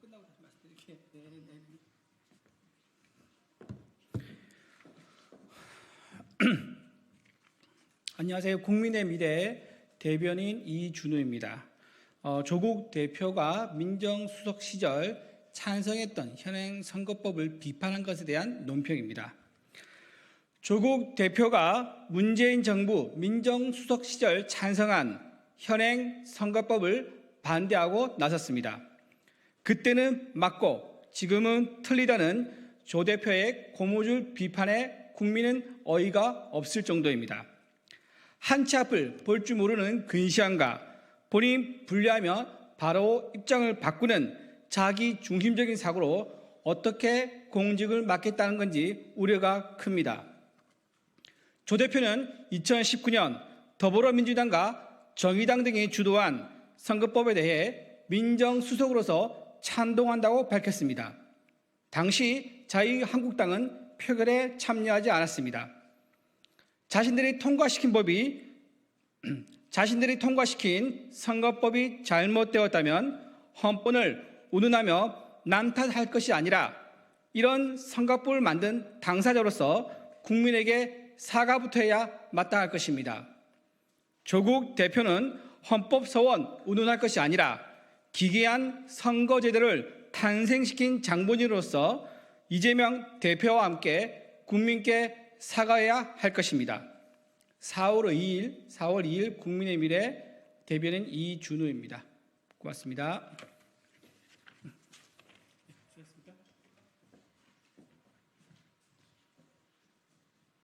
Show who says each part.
Speaker 1: 끝나고 다시 말씀드릴게요. 네, 네. 안녕하세요. 국민의 미래 대변인 이준우입니다. 어, 조국 대표가 민정수석 시절 찬성했던 현행 선거법을 비판한 것에 대한 논평입니다. 조국 대표가 문재인 정부 민정수석 시절 찬성한 현행 선거법을 반대하고 나섰습니다. 그때는 맞고 지금은 틀리다는 조 대표의 고무줄 비판에 국민은 어이가 없을 정도입니다. 한치 앞을 볼 줄 모르는 근시안과 본인 분리하며 바로 입장을 바꾸는 자기 중심적인 사고로 어떻게 공직을 맡겠다는 건지 우려가 큽니다. 조 대표는 2019년 더불어민주당과 정의당 등이 주도한 선거법에 대해 민정수석으로서 찬동한다고 밝혔습니다. 당시 자유한국당은 표결에 참여하지 않았습니다. 자신들이 통과시킨 법이 자신들이 통과시킨 선거법이 잘못되었다면 헌법을 운운하며 남탓할 것이 아니라 이런 선거법을 만든 당사자로서 국민에게 사과부터 해야 마땅할 것입니다. 조국 대표는 헌법 서원 운운할 것이 아니라 기괴한 선거제도를 탄생시킨 장본인으로서 이재명 대표와 함께 국민께 사과해야 할 것입니다. 4월 2일, 4월 2일 국민의 미래 대변인 이준우입니다. 고맙습니다.